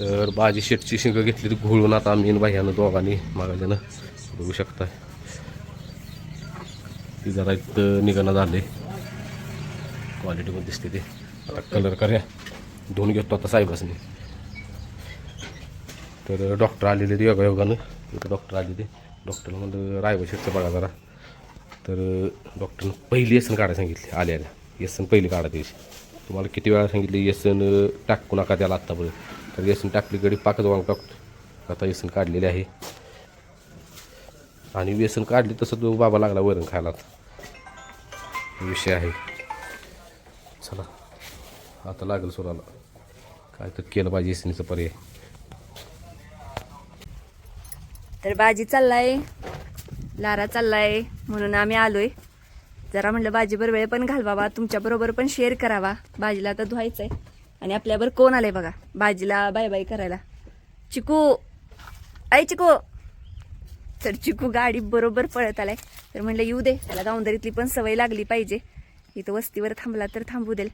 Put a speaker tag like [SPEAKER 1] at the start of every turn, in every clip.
[SPEAKER 1] तर भाजी शेटची शिंग घेतली ती घोळून आता आम्ही बाह्यानं दोघांनी मागायनं बघू शकता. ती जरा इथं निघणं झाले क्वालिटी पण दिसते ते. आता कलर करूया. धुवून घेतो आता साहेबासनी. तर डॉक्टर आलेले ते योगा योगानं. इथं डॉक्टर आले ते. डॉक्टरला म्हणलं रायबा शेटचं बघा जरा. तर डॉक्टरनं पहिली येसन काढायला सांगितली आले आल्या. येसन पहिली काढा त्याची. तुम्हाला किती वेळा सांगितली येसन टाकू नका त्याला आत्तापर्यंत तर येसन टाकली गडी पाकच वांग टाकतो. आता येसन काढलेले आहे. आणि व्यसन काढले तसं तो बाबा लागला वरण खायला विषय आहे. चला आता लागेल सुराला काय तर केलं पाहिजे येसनीचं पर्याय.
[SPEAKER 2] तर बाजी चाललाय. लारा चाललाय म्हणून आम्ही आलोय. जरा म्हणलं बाजीवर वेळ पण घालवावा तुमच्या बरोबर पण शेअर करावा. बाजीला आता धुवायचंय. आणि आपल्यावर कोण आलंय बघा? बाजीला बाय बाय करायला. चिकू! आई चिकू! तर चिकू गाडी बरोबर पळत आलाय. तर म्हणलं येऊ दे. त्याला गावंदरीतली पण सवय लागली पाहिजे. इथं वस्तीवर थांबला तर थांबू देल.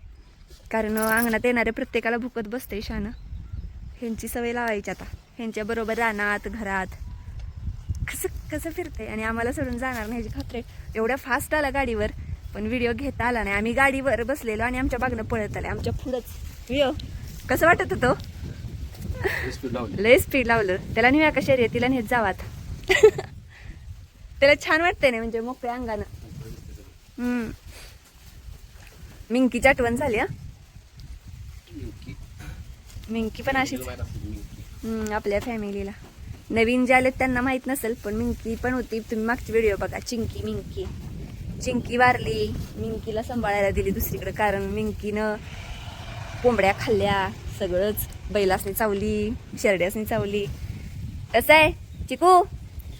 [SPEAKER 2] कारण अंगणात येणाऱ्या प्रत्येकाला भुकत बसते शानं. ह्यांची सवय लावायची आता. ह्यांच्या बरोबर रानात घरात. कसं कसं फिरते आणि आम्हाला सोडून जाणार नाही ह्याची खात्री एवढ्या फास्ट आला गाडीवर पण व्हिडिओ घेता आला नाही. आम्ही गाडीवर बसलेलो आणि आमच्या बागनं पळत आले आमच्या पुढंच. कसं वाटत होतं? लय स्पीड लावलं. त्याला नेऊया का शर्यतीला? नेत जावात त्याला छान वाटतंय ना म्हणजे मोकळ्या अंगानं. हम्म. मिंकीची आठवण झाली हा? मिंकी. पण अशीच. हम्म, आपल्या फॅमिलीला. नवीन जे आलेत त्यांना माहीत नसेल पण मिंकी पण होती. तुम्ही मागची व्हिडिओ बघा. चिंकी मिंकी. चिंकी वारली. मिंकीला सांभाळायला दिली दुसरीकडे कारण मिंकीनं कोंबड्या खाल्ल्या सगळंच. बैलासनी चावली शेरड्यासनी चावली. कसं आहे? चिकू?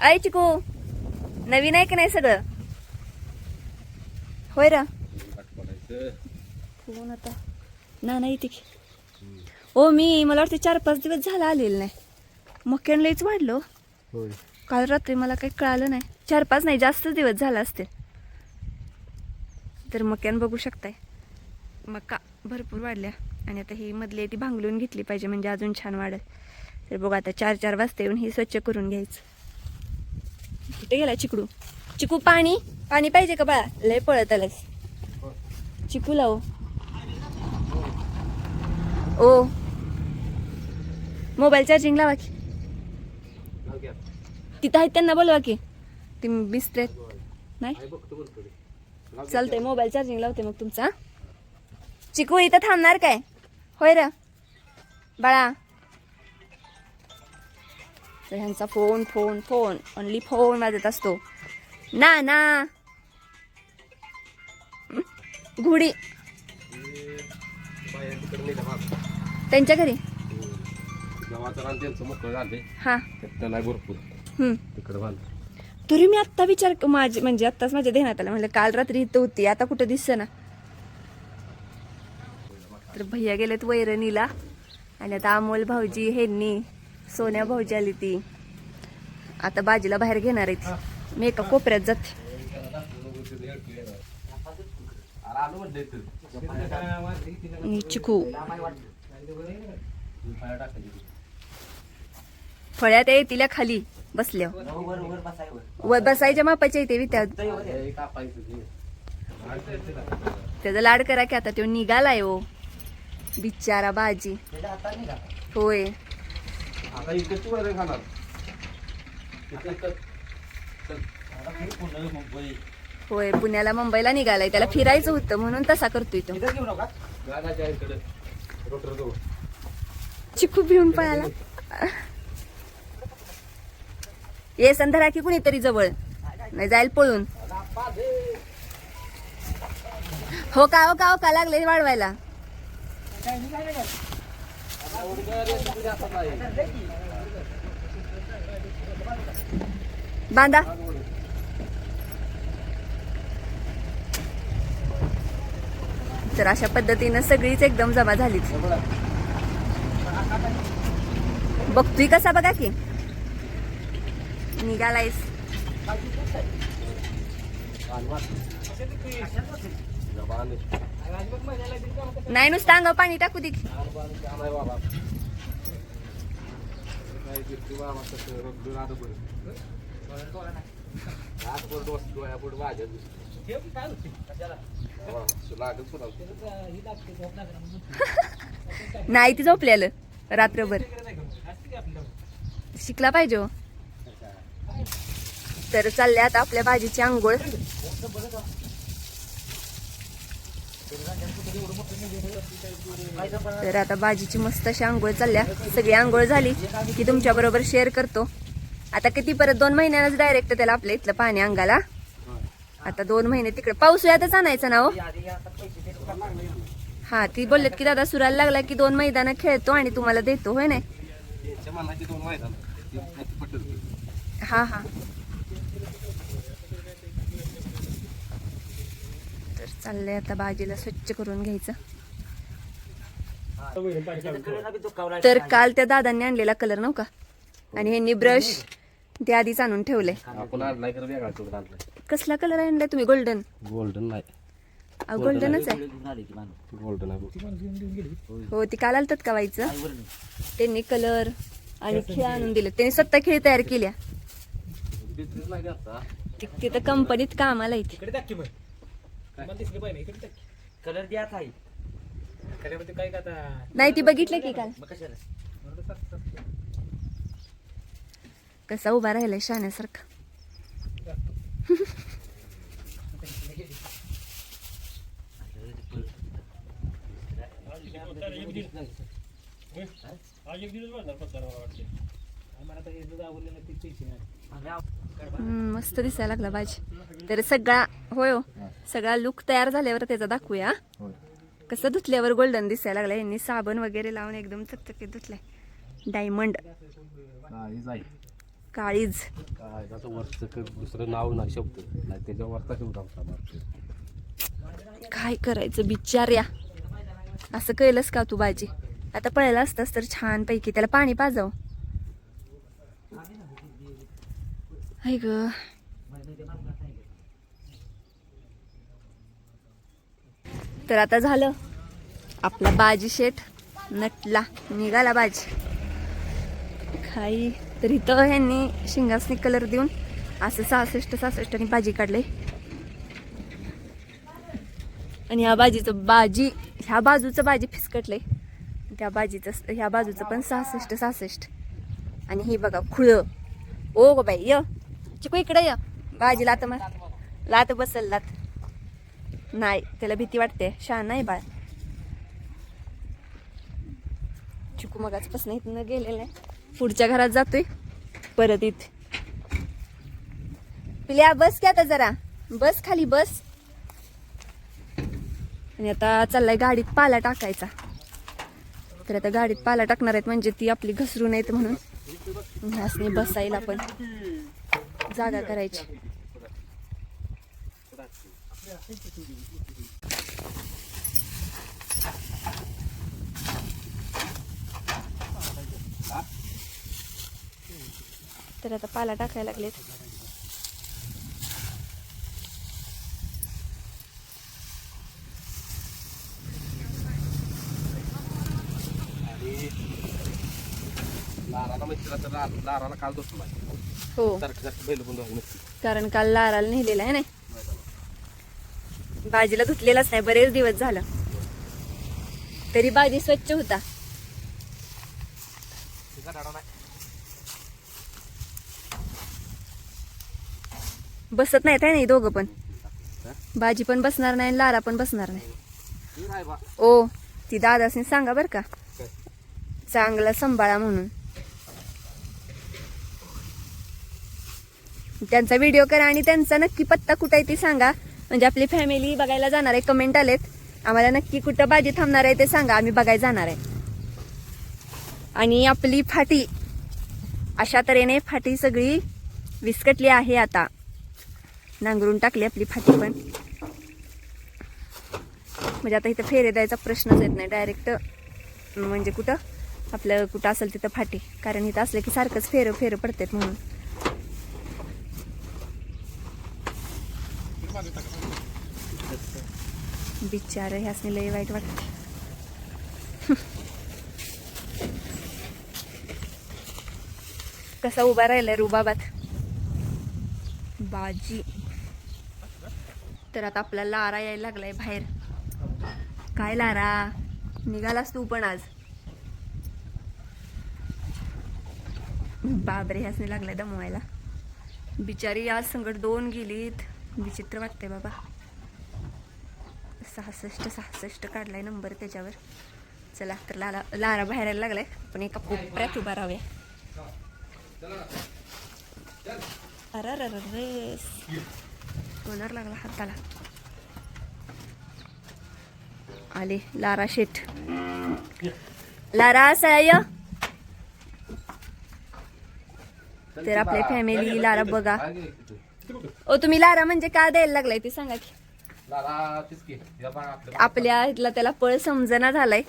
[SPEAKER 2] आय चिकू नवीन आहे का नाही सगळं? होय रा. कोण आता? ना नाही ती ओ मी मला वाटतं चार पाच दिवस झाला आलेलं नाही. मक्यान लईच वाढलं
[SPEAKER 1] होय.
[SPEAKER 2] काल रात्री मला काही कळालं नाही. चार पाच नाही जास्तच दिवस झाला असतील. तर मक्यान बघू शकताय. मका. भरपूर वाढल्या. आणि आता ही मधली ती भांगलून घेतली पाहिजे म्हणजे अजून छान वाढेल. तर बघा आता चार चार वाजता येऊन ही स्वच्छ करून घ्यायचं. कुठे गेला चिकडू चिकू पाणी? पाणी पाहिजे का बाळा? लय पळत आलंच चिकू लाव. ओ. मोबाईल चार्जिंग लावा की. तिथं आहेत त्यांना बोलवा की. ती बिस्त्रेत नाही? चालतंय मोबाईल चार्जिंग लावते मग तुमचा चिकू इथं थांबणार काय? होय र. बाळा. तर ह्यांचा phone phone phone only phone वाजत असतो. ना ना. घुडी. त्यांच्या घरी? हा. तरी मी आत्ता विचार माझे म्हणजे आत्ताच माझ्या ध्यानात आलं. म्हणलं काल रात्री इथं होती आता कुठं दिसत ना तर भैया गेलेत वैरणीला. आणि आता अमोल भाऊजी ह्यांनी सोन्या भाऊजी आली ती. आता बाजीला बाहेर घेणार आहेत. मी एका कोपऱ्यात जाते. चिकू. फळ्यात येतील तिला खाली बसल्या. वर बसायच्या मापाच्या इथे वित्यात त्याचा लाड करा की आता तो निघालाय हो. बिचारा बाजी होय. होय पुण्याला मुंबईला निघालाय. त्याला फिरायचं होतं म्हणून तसा करतोय तो. चिकू भिवून पळाला. ये संध्यारा की कुणीतरी जवळ. नाही जाईल पळून. हो का हो का हो का लागले वाढवायला. बांधा. तर अशा पद्धतीनं सगळीच एकदम जमा झालीच बघतोय कसा बघा की. निघालायस. नाही नुसतं अंगावर पाणी टाकू दे की. नाही ती झोपलेलं रात्रभर शिकला पाहिजे हो. तर चालले आता आपल्या भाजीची आंघोळ तर आता भाजीची मस्त अशी आंघोळ चालल्या. सगळी आंघोळ झाली की तुमच्या बरोबर शेअर करतो. आता किती परत दोन महिन्यानंच डायरेक्ट त्याला आपल्या इथलं पाणी अंगाला. आता दोन महिने तिकडे पावसाळ्यातच आणायचं ना हो? हा ती बोललेत की दादा सुरायला लागला की दोन मैदान खेळतो आणि तुम्हाला देतो. होय नाही? हा हा तर चाललंय आता भाजीला स्वच्छ करून घ्यायचं. तर काल त्या दादांनी आणलेला कलर नव्हता? आणि ह्यांनी ब्रश ते आधीच आणून ठेवले कसला कलर आणलाय तुम्ही? गोल्डन?
[SPEAKER 1] गोल्डन नाही.
[SPEAKER 2] गोल्डनच आहे.
[SPEAKER 1] गोल्डन
[SPEAKER 2] हो ती काल आलतात का व्हायचं? त्यांनी कलर आणि खेळ आणून दिले. त्यांनी स्वतः खेळ तयार केल्या. ति- तिथं कंपनीत कामाला
[SPEAKER 3] मग. मला दिसली पाहिजे इकडे टाक.
[SPEAKER 4] कलर द्या
[SPEAKER 3] कल्यामध्ये काय का आता?
[SPEAKER 2] नाही ती बघितलं की काल
[SPEAKER 4] मग कशाला?
[SPEAKER 2] कसा उभा राहिलाय शाण्यासारखा
[SPEAKER 3] आज एक दिवस फक्त मला वाटते. आम्हाला आता हे दूध आवडलेलं ते पैसे नाही
[SPEAKER 2] मस्त दिसायला लागला भाजी तर सगळा होय हो सगळा लुक तयार झाल्यावर त्याचा दाखवूया. कसं धुतल्यावर गोल्डन दिसायला लागला यांनी साबण वगैरे लावून एकदम चकचकीत धुतलाय. डायमंड काळीज
[SPEAKER 1] दुसरं नाव नाही शब्द.
[SPEAKER 2] काय करायचं बिचार्या असं केलंस का तू बाजी? आता पळायला असतास तर छान पैकी त्याला पाणी पाजाव. हाय ग तर आता झालं. आपला बाजी शेट नटला निघाला बाजी. खाई तर इथं ह्यांनी शिंगासनी कलर देऊन असं सहासष्ट सहासष्टनी भाजी काढले. आणि ह्या बाजीचं बाजी ह्या बाजूचं बाजी फिसकटले त्या बाजीचं ह्या बाजूचं पण सहासष्ट सहासष्ट. आणि हे बघा खुळं. ओ गो बाई य. चिकू इकडे य. बाजी लात मग. लात बसल लात. नाही त्याला भीती वाटते. शान नाही बाळ. चिकू मगाचपासून इथनं गेलेलं आहे. पुढच्या घरात जातोय. परत इथे. पिल्या बस की आता जरा. बस खाली बस. आणि आता चाललाय गाडीत पाला टाकायचा. तर आता गाडीत पाला टाकणार आहेत म्हणजे ती आपली घसरू नयेत म्हणून. बसायला पण. जागा करायची. तर आता पाला टाकायला लागलेत
[SPEAKER 1] आणि काल नाही
[SPEAKER 2] हो.
[SPEAKER 1] सारखं सारखं बैल पण नसते
[SPEAKER 2] कारण काल लाराला नेलेला आहे ना भाजीला धुतलेलाच नाही बरेच दिवस झालं. तरी भाजी स्वच्छ होता. बसत नाहीत आहे नाही दोघं पण. भाजी पण बसणार नाही आणि लारा पण बसणार नाही. ओ ती दादासनी सांगा बर का. चांगला सांभाळा म्हणून. त्यांचा व्हिडिओ करा आणि त्यांचा नक्की पत्ता कुठं आहे ते सांगा. म्हणजे आपली फॅमिली बघायला जाणार आहे कमेंट आलेत. आम्हाला नक्की कुठं भाजी थांबणार आहे ते सांगा आम्ही बघायला जाणार आहे. आणि आपली फाटी. अशा तऱ्हेने फाटी सगळी विस्कटली आहे आता. नांगरून टाकली आपली फाटी पण. म्हणजे आता इथं फेरे द्यायचा प्रश्नच येत नाही डायरेक्ट म्हणजे कुठं? आपलं कुठं असेल तिथं फाटी. कारण इथं असलं की सारखंच फेरं फेरं पडतात म्हणून. बिचार ह्यासनी लय वाईट वाटत कसा उभा राहिलाय रुबाबात? बाजी. तर आता आपला लारा यायला लागलाय बाहेर. काय लारा? निघालास तू पण आज. बाबरे ह्यासने लागलाय दमवायला. बिचारी आज संकट दोन गेलीत. विचित्र वाटतंय बाबा. सहासष्ट सहासष्ट काढलाय नंबर त्याच्यावर. चला तर लाला लारा बाहेर यायला लागलाय. पण एका कोपऱ्यात उभा राहूया. अरे रेस होणार लागला हाताला आले लारा शेठ लारा सळाय तर आपली फॅमिली लारा बघा ओ तुम्ही लारा म्हणजे काय द्यायला लागलाय ते सांगा की.
[SPEAKER 1] लारा तेच की. या बघा आपलं
[SPEAKER 2] आपल्या इथला त्याला पळ समजना झालाय.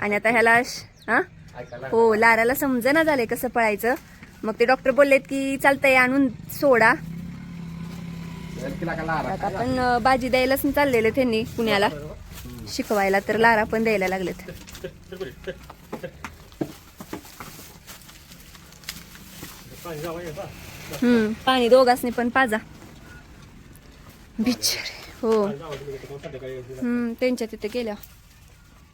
[SPEAKER 2] आणि आता ह्याला श- हा?
[SPEAKER 1] ऐकायला
[SPEAKER 2] हो लाराला समजना झालंय कसं पळायचं. मग ते डॉक्टर बोललेत की चालतंय आणून सोडा.
[SPEAKER 1] तिला का लारा.
[SPEAKER 2] आता आपण अं, बाजी द्यायलाच चाललेले त्यांनी पुण्याला. शिकवायला तर लारा पण द्यायला लागलेत.
[SPEAKER 3] पाणी.
[SPEAKER 2] हम्म पाणी दोघांनी पण पाजा. बिचारे हो. हम्म त्यांच्या तिथे गेल्या.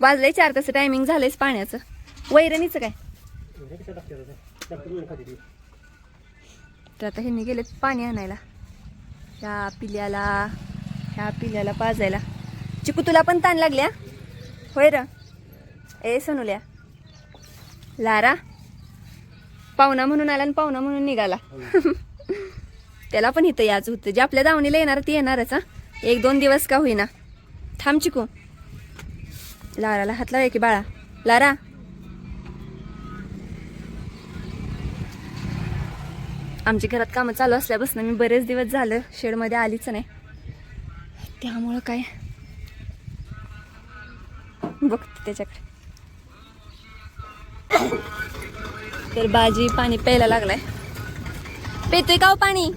[SPEAKER 2] वाजलंय चार तास टायमिंग झालंयच पाण्याचं. वैरणीचं काय? तर आता ह्यांनी गेलेत पाणी आणायला. ह्या पिल्याला ह्या पिल्याला पाजायला. चिकू तुला पण ताण लागल्या? होय र. ए सनुल्या. लारा. पाहुणा म्हणून आला आणि पाहुणा म्हणून निघाला. त्याला पण इथं याच होतं. जे आपल्या दावणीला येणार ती येणारच हा. एक दोन दिवस का होईना. थांब चिकू. लाराला हात लावा की बाळा. लारा. आमच्या घरात कामं चालू असल्यापासून मी बरेच दिवस झालं शेडमध्ये आलीच नाही. त्यामुळं काय? बघते त्याच्याकडे. तर बाजी पाणी प्यायला लागलाय. पेतोय का हो पाणी?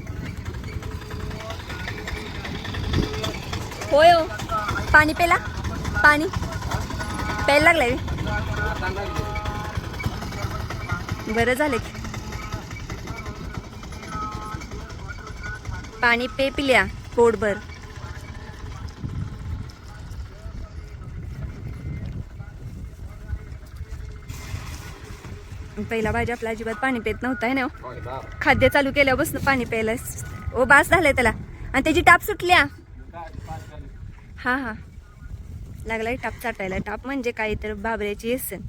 [SPEAKER 2] होय हो. पाणी पेला पाणी? प्यायला लागलाय. बरं झालं की. पाणी पे पिल्या पोटभर. पहिला भाजी आपला अजिबात पाणी पेत नव्हता आहे ना हो. खाद्य चालू केल्यापासून पाणी प्यायला ओ बास झालंय त्याला. आणि त्याची टाप सुटल्या. हां हां. लागलाय टाप चाटायला. टाप म्हणजे काय तर बाबऱ्याची येसन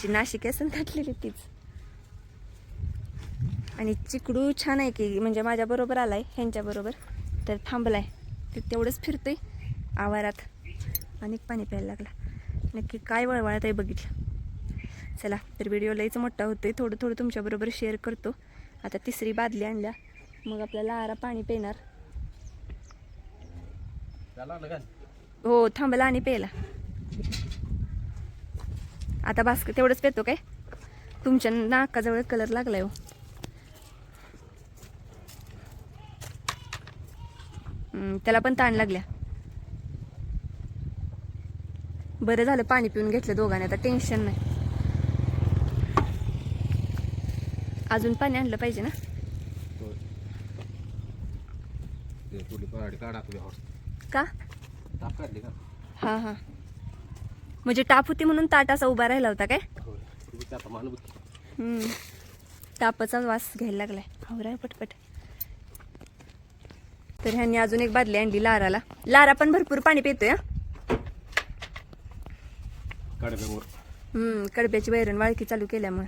[SPEAKER 2] जी नाशिक येसन घातलेली तीच. आणि चिकडू छान आहे की म्हणजे माझ्या बरोबर आलाय ह्यांच्या बरोबर. तर थांबलाय. ते तेवढंच फिरतोय आवारात. आणि पाणी प्यायला लागला. नक्की काय वळवळत आहे बघितलं. चला तर व्हिडिओ लईच मोठा होतोय. थोडं थोडं तुमच्याबरोबर शेअर करतो. आता तिसरी बादली आणल्या. मग आपल्याला आरा पाणी पिणार. हो थांबला आणि प्यायला आता बास्क तेवढंच पेतो काय? तुमच्या नाकाजवळ कलर लागलाय हो. त्याला पण ताण लागल्या. बरं झालं पाणी पिऊन घेतलं दोघांनी आता टेन्शन नाही. अजून पाणी आणलं पाहिजे ना? का?
[SPEAKER 1] ताप काढली का?
[SPEAKER 2] हा हा. म्हणजे टाप होती म्हणून ताट असा उभा राहिला होता काय?
[SPEAKER 1] आता
[SPEAKER 2] हम्म. तापाचा वास घ्यायला लागलाय. आवराय पटपट. तर ह्यांनी अजून एक बादली आणली लाराला. लारा पण भरपूर पाणी पितोय हा. हम्म, कडब्याची वैरण वाळकी चालू केल्यामुळे.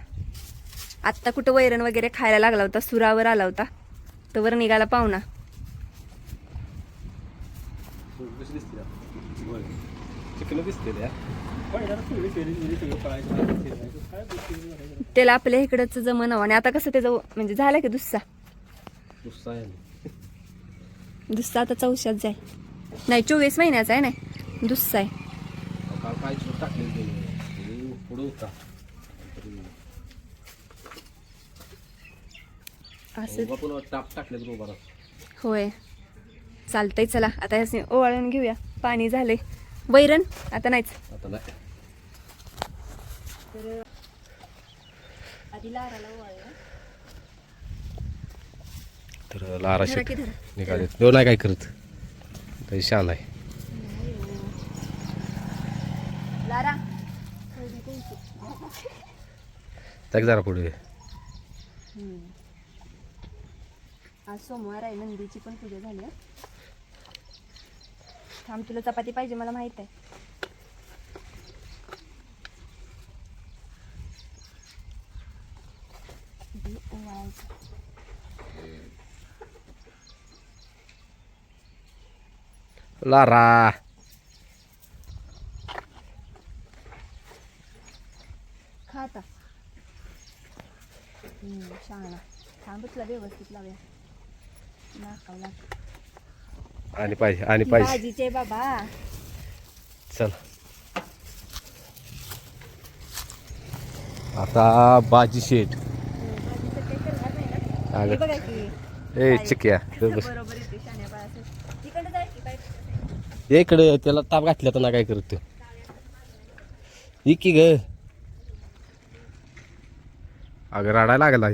[SPEAKER 2] आत्ता कुठं वैरण वगैरे खायला लागला होता सुरावर आला होता. तर निघाला पाहुणा
[SPEAKER 1] कशी दिसते चिकन दिसते त्या?
[SPEAKER 2] त्याला आपल्या इकडचं जमन आणि आता कसं त्याचं म्हणजे झालं की दुस्सा?
[SPEAKER 1] दुसरा आहे.
[SPEAKER 2] दुस्सा आता चौशात जाय. नाही चोवीस महिन्याचा आहे नाही दुस्सा आहे. होय. चालतंय चला. आता ओवाळून घेऊया. पाणी झालंय. वैरण आता नाहीच.
[SPEAKER 1] आता नाही.
[SPEAKER 2] आधी लाराला
[SPEAKER 1] तर लारा
[SPEAKER 2] धरा.
[SPEAKER 1] निघाले. तो नाही काय करत. तरी शान आहे.
[SPEAKER 2] लारा.
[SPEAKER 1] जरा पुढे.
[SPEAKER 2] आज सोमवार आहे नंदीची पण पूजा झाली. थांब तुला चपाती पाहिजे मला माहीत आहे. बी ओवाळायचं.
[SPEAKER 1] लारा.
[SPEAKER 2] खा आता. हम्म, शहाणा थांब तुला व्यवस्थित लावूया. नाकावला.
[SPEAKER 1] आणि पाहिजे आणि पाहिजे.
[SPEAKER 2] भाजीचे बाबा.
[SPEAKER 1] चल. आता बाजी शेट.
[SPEAKER 2] हे बघा की.
[SPEAKER 1] ए
[SPEAKER 2] काय?
[SPEAKER 1] चिक्या
[SPEAKER 2] बरोबर येते शाण्या बाळाचं तिकडे जाय की काय
[SPEAKER 1] ये इकडे त्याला ताप घातल्या तर ना काय करतो ये की ग. अगं रडायला लागला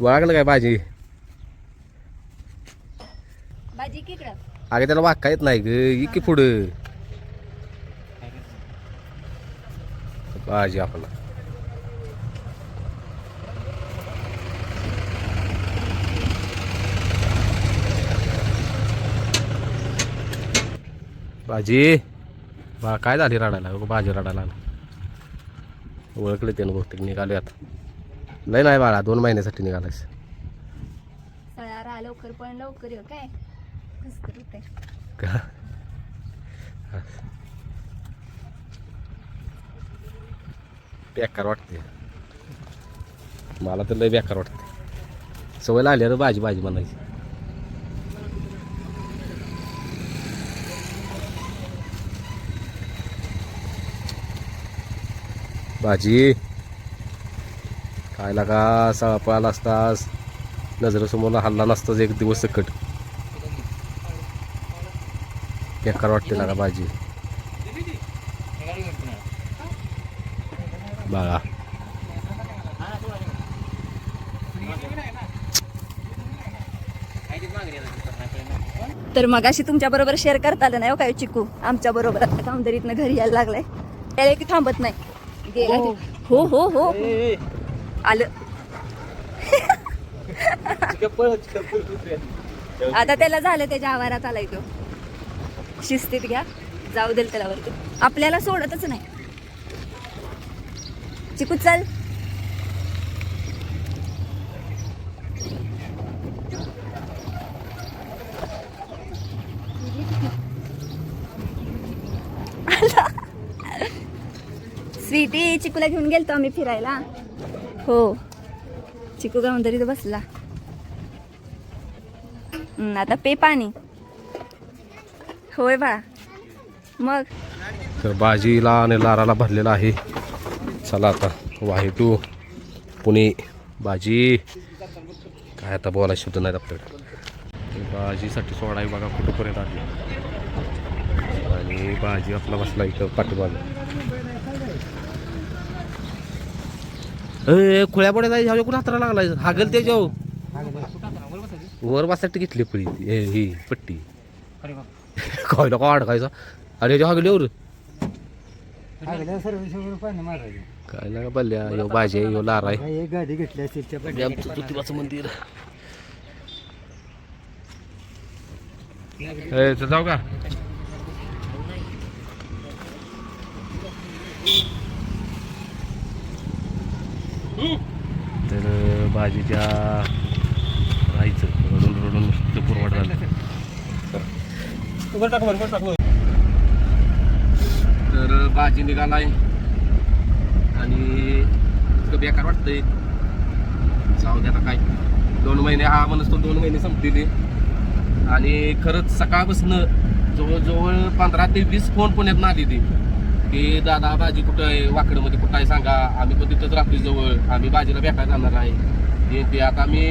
[SPEAKER 1] लागलं काय भाजी
[SPEAKER 2] की इकडं
[SPEAKER 1] अगं त्याला वाका येत नाही ग. की पुढं. भाजी आपला. भाजी बा काय झाली रडायला? भाजी रडायला ओळखले त्यानं बहुतेक निघाले आता. लय नाही बाळा दोन महिन्यासाठी निघालायस.
[SPEAKER 2] लवकर पण लवकर हो, काय?
[SPEAKER 1] का बेकार वाटते मला तर लय बेकार वाटते सवय लागली रे भाजी भाजी म्हणायची. भाजी. खायला का सळा पळाला असतास? नजरेसमोर हल्ला नसताच एक दिवस सकट. बेकार वाटते लागा भाजी. बाळा.
[SPEAKER 2] तर मग अशी तुमच्या बरोबर शेअर करता आलं नाही हो काय चिकू? आमच्या बरोबर आता कामदरीतनं घरी यायला लागलाय. त्याला की थांबत नाही. गेला ते. हो हो हो. आलं. आता त्याला झालं त्याच्या आवारात आलाय तो. शिस्तीत घ्या. जाऊ देल त्याला आपल्याला सोडतच नाही. चिकू चल. स्वीटी चिकूला घेऊन गेलतो आम्ही फिरायला. हो. चिकू गाऊन तरी तो बसला. आता पे पाणी. होय बा. मग?
[SPEAKER 1] तर भाजीला आणि लाराला भरलेला आहे. चला आता वाहे टू पुणे. भाजी काय आता बोलायला शब्द नाहीत आपल्याकडे. भाजीसाठी सोडा आहे बघा कुठंपर्यंत आली. आणि भाजी आपला बसला इथं पाठीमागं. ए खुळ्या पडे जायच्या ह्याच्या कोण हाताला लागलाय? हागल त्याच्या वर बसायला घेतली पळी ही पट्टी.
[SPEAKER 3] बाप
[SPEAKER 1] काय नको अडकायचा आणि ह्याच्या हागल्यावर काय ना बल्ल्या यो भाजी आहे, यो लार आहे.
[SPEAKER 4] एक गाडी घेतली असेल त्या
[SPEAKER 1] हे आमचं ज्योतिबाचं मंदिर. ए, जाऊ का? तर भाजीच्या राहायचं रडून रडून नुसतं पुरवठा झालं
[SPEAKER 3] वर टाक वर वर टाक वर.
[SPEAKER 1] तर भाजी निघालाय. आणि इतकं बेकार वाटतंय. जाऊ दे आता काय. दोन महिने हा म्हणत तो दोन महिने संपलेले. आणि खरंच सकाळपासून जवळजवळ पंधरा ते वीस फोन पुण्यात आली ती. की दादा भाजी कुठं आहे? वाकडमध्ये कुठं आहे? सांगा. आम्ही पण तिथंच राहतो जवळ. आम्ही भाजीला भेटायला जाणार आहे. ते आता मी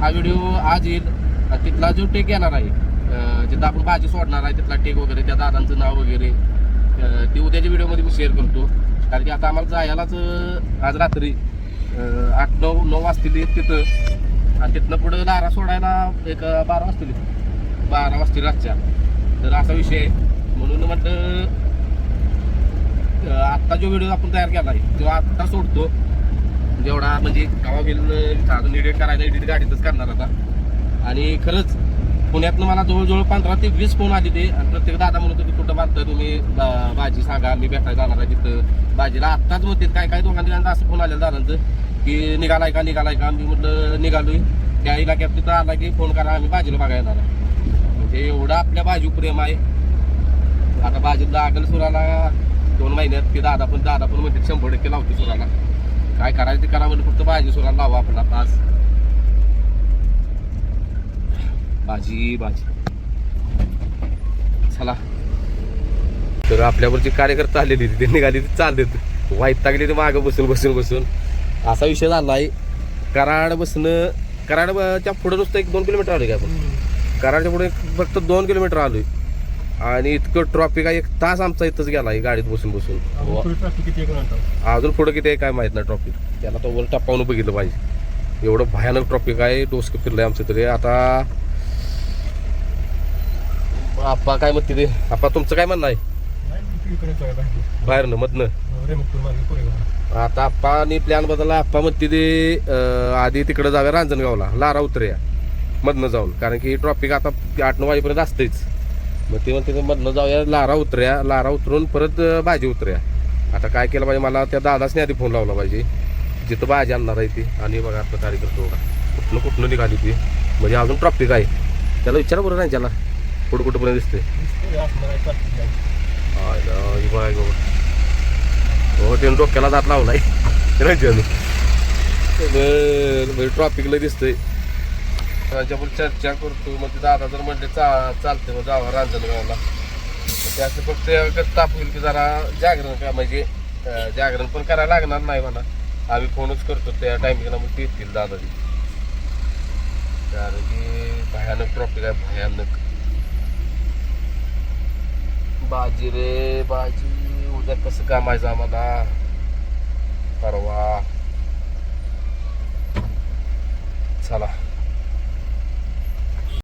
[SPEAKER 1] हा व्हिडिओ आज येईल. तिथला जो टेक येणार आहे जिथं आपण भाजी सोडणार आहे तिथला टेक वगैरे त्या दादांचं नाव वगैरे ते उद्याच्या व्हिडिओमध्ये मी शेअर करतो. कारण की आता आम्हाला जायलाच आज रात्री आठ नऊ नऊ वाजतील तिथं. आणि तिथनं पुढं लारा सोडायला एक बारा वाजतील. बारा वाजतील रातच्या. तर असा विषय आहे. म्हणून म्हटलं आत्ता जो व्हिडिओ आपण तयार केला आहे तो आत्ता सोडतो. जेवढा म्हणजे गावा बिल अजून एडिट करायला एडिट गाडीतच करणार आता. आणि खरंच पुण्यातनं मला जवळजवळ पंधरा ते वीस फोन आले ते. प्रत्येक दादा म्हणत होते कुठं बांधताय तुम्ही? भाजी सांगा मी भेटायला जाणार आहे तिथं. भाजीला आत्ताच म्हणते काय काय दोघांनी असं फोन आलेलं दादांचं की निघालाय का निघालाय का? मी म्हटलं निघालोय. त्या इलाक्यात तिथं आला की फोन करा आम्ही भाजीला बघायला जाणार आहे. म्हणजे एवढं आपल्या भाजी प्रेम आहे. आता भाजीत लागेल सुराला दोन महिन्यात की दादा पण दादा पण म्हणते शंभर टक्के लावते सुराला. काय करायचं ते करा म्हणजे फक्त भाजी सुराला लावा आपण आता आज. भाजी भाजी. चला. तर आपल्यावरची कार्यकर्ता आलेली ते निघाली ती चाल देत वाईट टाकली ते मागं बसून बसून बसून. असा विषय झाला आहे कराड बसणं कराडच्या पुढं नुसतं एक दोन किलोमीटर आलोय का आपण. कराडच्या पुढे फक्त दोन किलोमीटर आलोय. आणि इतकं ट्रॉफिक आहे एक तास आमचा इथंच गेला आहे गाडीत बसून बसून. अजून पुढं किती आहे काय माहीत नाही ट्रॉफिक त्याला तो वर टप्पावून बघितलं पाहिजे. एवढं भयानक ट्रॉफिक आहे डोसकं फिरलंय आमचं तरी आता आप्पा काय म्हणते ते? आप्पा तुमचं काय म्हणणं आहे? बाहेरनं मधनं. आता आप्पानी प्लॅन बदलला. आप्पा म्हणते ते आधी तिकडे जाऊया रांजणगावला लारा उतरूया मधनं जाऊन. कारण की ट्रॉफिक आता आठ नऊ वाजेपर्यंत असतेच मग ते म्हणते मधनं जाऊया लारा उतरूया. लारा उतरून परत भाजी उतरूया. आता काय केलं पाहिजे? मला त्या दादासने आधी फोन लावला पाहिजे. जिथं भाजी आणणार आहे ती. आणि बघा आपलं तारीख करतो बघा कुठनं कुठनं निघाली ती. म्हणजे अजून ट्रॉफिक आहे. त्याला विचारा बरं नाही त्याला कुठं कुठंपर्यंत दिसते हाय ना, बाबा. हो त्यानं डोक्याला जात लावलाय. रंजन. म्हणजे ट्रॉफिकला दिसतंय. त्याच्यावर चर्चा करतो मग ते म्हणजे दादा जर म्हणले चा चालते मग जावा रांजणगावला. तर ते असं फक्त एवढंच ताप होईल की जरा जागरण का म्हणजे जागरण पण करायला लागणार नाही म्हणा. आम्ही फोनच करतो त्या टायमिंगला मग ते येतील दादा कारण की भयानक ट्रॉफिक आहे भयानक. बाजी रे बाजी उद्या कसं कामायचं आम्हाला? परवा. चला.